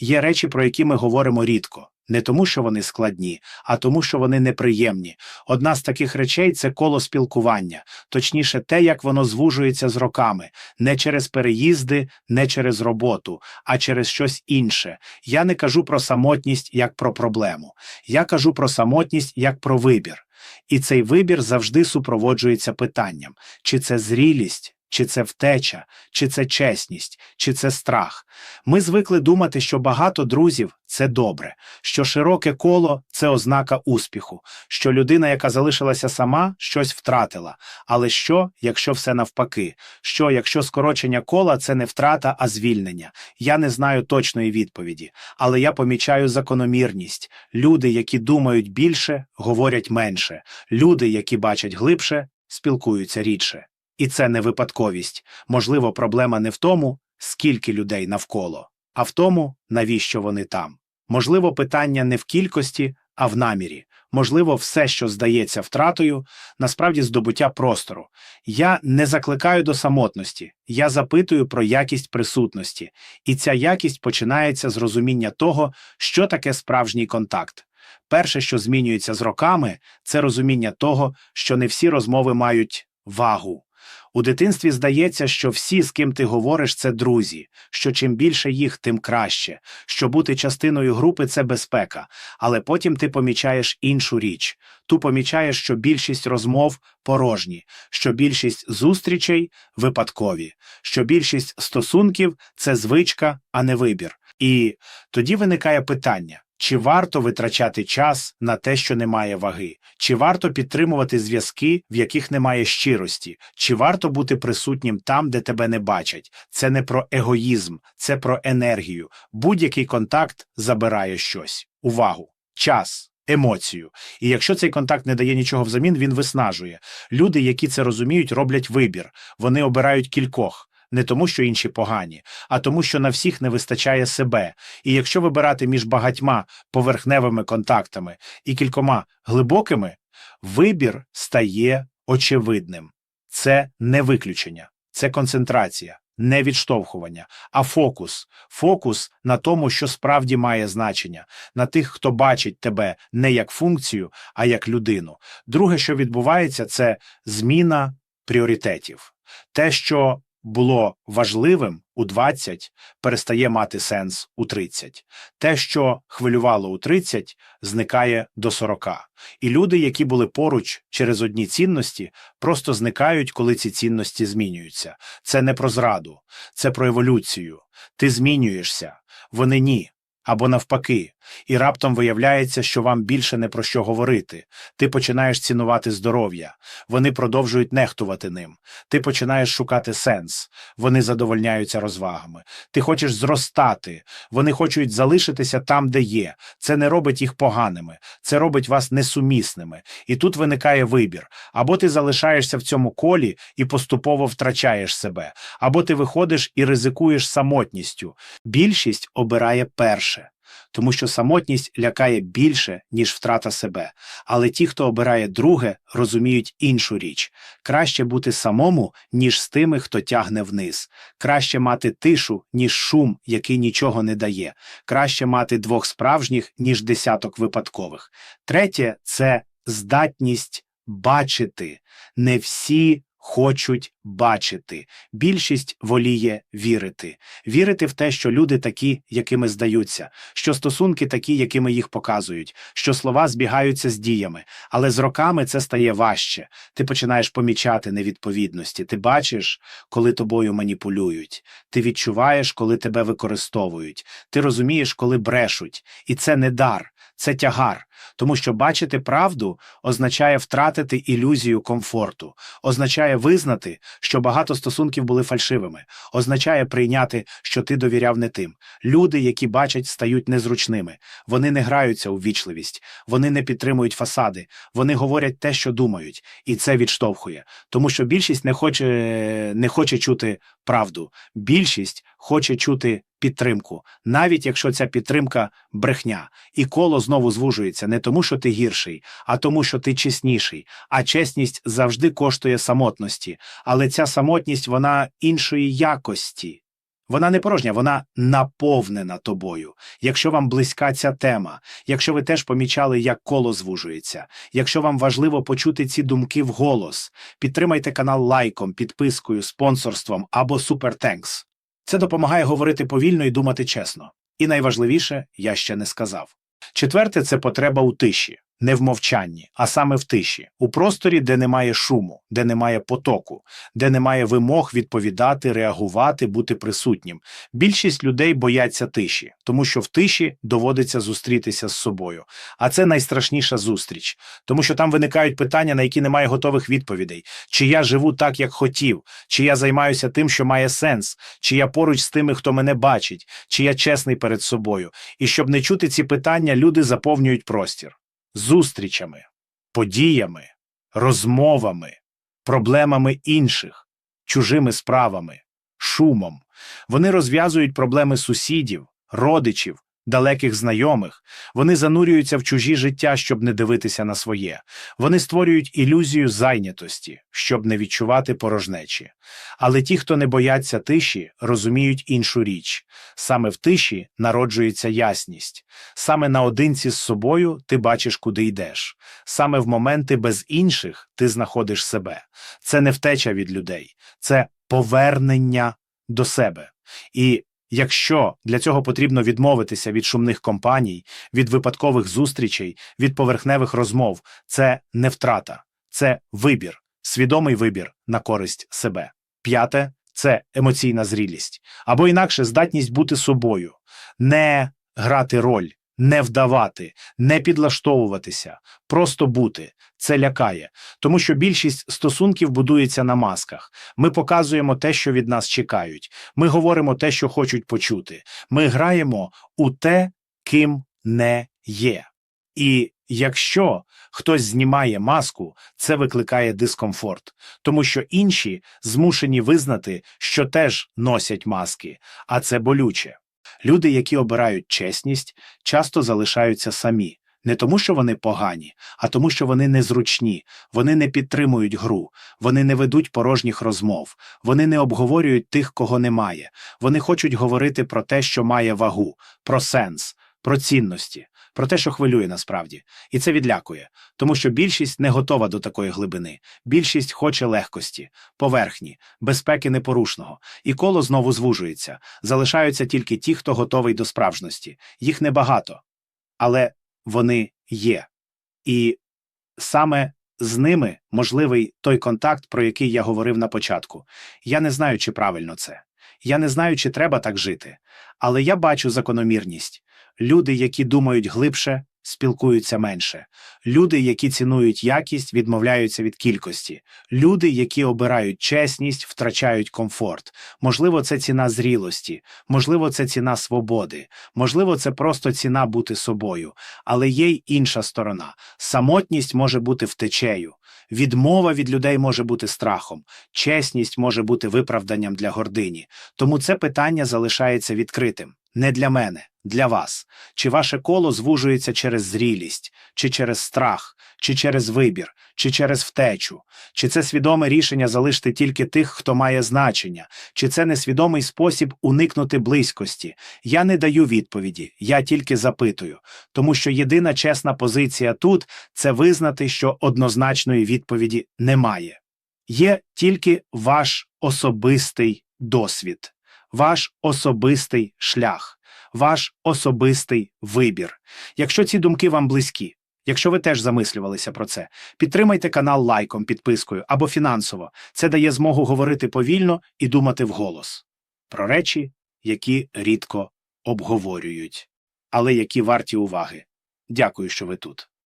Є речі, про які ми говоримо рідко. Не тому, що вони складні, а тому, що вони неприємні. Одна з таких речей це коло спілкування, точніше, те, як воно звужується з роками, не через переїзди, не через роботу, а через щось інше. Я не кажу про самотність як про проблему. Я кажу про самотність як про вибір. І цей вибір завжди супроводжується питанням: чи це зрілість, чи це втеча, чи це чесність, чи це страх. Ми звикли думати, що багато друзів це добре, що широке коло це ознака успіху, що людина, яка залишилася сама, щось втратила. Але що, якщо все навпаки? Що, якщо скорочення кола це не втрата, а звільнення? Я не знаю точної відповіді, але я помічаю закономірність. Люди, які думають більше, говорять менше. Люди, які бачать глибше, спілкуються рідше. І це не випадковість. Можливо, проблема не в тому, скільки людей навколо, а в тому, навіщо вони там. Можливо, питання не в кількості, а в намірі. Можливо, все, що здається втратою, насправді здобуття простору. Я не закликаю до самотності, я запитую про якість присутності, і ця якість починається з розуміння того, що таке справжній контакт. Перше, що змінюється з роками, це розуміння того, що не всі розмови мають вагу. У дитинстві здається, що всі, з ким ти говориш, це друзі, що чим більше їх, тим краще, що бути частиною групи це безпека, але потім ти помічаєш іншу річ. Ту помічаєш, що більшість розмов порожні, що більшість зустрічей випадкові, що більшість стосунків це звичка, а не вибір. І тоді виникає питання. Чи варто витрачати час на те, що не має ваги? Чи варто підтримувати зв'язки, в яких немає щирості? Чи варто бути присутнім там, де тебе не бачать? Це не про егоїзм, це про енергію. Будь-який контакт забирає щось, увагу, час. Емоцію, і якщо цей контакт не дає нічого взамін, він виснажує. Люди, які це розуміють, роблять вибір. Вони обирають кількох не тому, що інші погані, а тому, що на всіх не вистачає себе. І якщо вибирати між багатьма поверхневими контактами і кількома глибокими, вибір стає очевидним. Це не виключення, це концентрація. Не відштовхування, а фокус. Фокус на тому, що справді має значення, на тих, хто бачить тебе не як функцію, а як людину. Друге, що відбувається, це зміна пріоритетів. Те, що було важливим у 20, перестає мати сенс у 30. Те, що хвилювало у 30, зникає до 40. І люди, які були поруч через одні цінності, просто зникають, коли ці цінності змінюються. Це не про зраду, це про еволюцію. Ти змінюєшся, вони ні. Або навпаки, і раптом виявляється, що вам більше не про що говорити. Ти починаєш цінувати здоров'я, вони продовжують нехтувати ним. Ти починаєш шукати сенс, вони задовольняються розвагами. Ти хочеш зростати, вони хочуть залишитися там, де є. Це не робить їх поганими, це робить вас несумісними. І тут виникає вибір: або ти залишаєшся в цьому колі і поступово втрачаєш себе, або ти виходиш і ризикуєш самотністю. Більшість обирає перше тому що самотність лякає більше, ніж втрата себе. Але ті, хто обирає друге, розуміють іншу річ краще бути самому, ніж з тими, хто тягне вниз, краще мати тишу, ніж шум, який нічого не дає, краще мати двох справжніх, ніж десяток випадкових. Третє це здатність бачити. Не всі хочуть бачити. Більшість воліє вірити, вірити в те, що люди такі, якими здаються, що стосунки такі, якими їх показують, що слова збігаються з діями, але з роками це стає важче. Ти починаєш помічати невідповідності. Ти бачиш, коли тобою маніпулюють. Ти відчуваєш, коли тебе використовують. Ти розумієш, коли брешуть, і це не дар. Це тягар, тому що бачити правду означає втратити ілюзію комфорту, означає визнати, що багато стосунків були фальшивими, означає прийняти, що ти довіряв не тим. Люди, які бачать, стають незручними. Вони не граються у вічливість, вони не підтримують фасади, вони говорять те, що думають, і це відштовхує, тому що більшість не хоче, не хоче чути правду. Більшість хоче чути підтримку, навіть якщо ця підтримка брехня, і коло знову звужується не тому, що ти гірший, а тому, що ти чесніший. А чесність завжди коштує самотності, але ця самотність вона іншої якості. Вона не порожня, вона наповнена тобою. Якщо вам близька ця тема, якщо ви теж помічали, як коло звужується, якщо вам важливо почути ці думки вголос, підтримайте канал лайком, підпискою, спонсорством або супертенкс. Це допомагає говорити повільно і думати чесно. І найважливіше, я ще не сказав. Четверте це потреба у тиші, не в мовчанні, а саме в тиші, у просторі, де немає шуму, де немає потоку, де немає вимог відповідати, реагувати, бути присутнім. Більшість людей бояться тиші, тому що в тиші доводиться зустрітися з собою. А це найстрашніша зустріч, тому що там виникають питання, на які немає готових відповідей: чи я живу так, як хотів, чи я займаюся тим, що має сенс, чи я поруч з тими, хто мене бачить, чи я чесний перед собою. І щоб не чути ці питання, люди заповнюють простір зустрічами, подіями, розмовами, проблемами інших, чужими справами, шумом. Вони розв'язують проблеми сусідів, родичів, далеких знайомих. Вони занурюються в чужі життя, щоб не дивитися на своє. Вони створюють ілюзію зайнятості, щоб не відчувати порожнечі. Але ті, хто не бояться тиші, розуміють іншу річ. Саме в тиші народжується ясність. Саме наодинці з собою ти бачиш, куди йдеш. Саме в моменти без інших ти знаходиш себе. Це не втеча від людей, це повернення до себе. І якщо для цього потрібно відмовитися від шумних компаній, від випадкових зустрічей, від поверхневих розмов, це не втрата, це вибір, свідомий вибір на користь себе. П'яте це емоційна зрілість, або інакше здатність бути собою, не грати роль, не вдавати, не підлаштовуватися, просто бути. Це лякає, тому що більшість стосунків будується на масках. Ми показуємо те, що від нас чекають. Ми говоримо те, що хочуть почути. Ми граємо у те, ким не є. І якщо хтось знімає маску, це викликає дискомфорт, тому що інші змушені визнати, що теж носять маски, а це болюче. Люди, які обирають чесність, часто залишаються самі. Не тому, що вони погані, а тому, що вони незручні, вони не підтримують гру, вони не ведуть порожніх розмов, вони не обговорюють тих, кого немає. Вони хочуть говорити про те, що має вагу, про сенс, про цінності, про те, що хвилює насправді. І це відлякує, тому що більшість не готова до такої глибини. Більшість хоче легкості, поверхні, безпеки непорушного. І коло знову звужується. Залишаються тільки ті, хто готовий до справжності. Їх небагато, але вони є. І саме з ними можливий той контакт, про який я говорив на початку. Я не знаю, чи правильно це. Я не знаю, чи треба так жити, але я бачу закономірність. Люди, які думають глибше, спілкуються менше. Люди, які цінують якість, відмовляються від кількості. Люди, які обирають чесність, втрачають комфорт. Можливо, це ціна зрілості, можливо, це ціна свободи, можливо, це просто ціна бути собою. Але є й інша сторона. Самотність може бути втечею. Відмова від людей може бути страхом, чесність може бути виправданням для гордині. Тому це питання залишається відкритим. Не для мене, для вас. Чи ваше коло звужується через зрілість, чи через страх, чи через вибір, чи через втечу? Чи це свідоме рішення залишити тільки тих, хто має значення, чи це несвідомий спосіб уникнути близькості? Я не даю відповіді, я тільки запитую, тому що єдина чесна позиція тут це визнати, що однозначної відповіді немає. Є тільки ваш особистий досвід, ваш особистий шлях, ваш особистий вибір. Якщо ці думки вам близькі, якщо ви теж замислювалися про це, підтримайте канал лайком, підпискою або фінансово. Це дає змогу говорити повільно і думати вголос про речі, які рідко обговорюють, але які варті уваги. Дякую, що ви тут.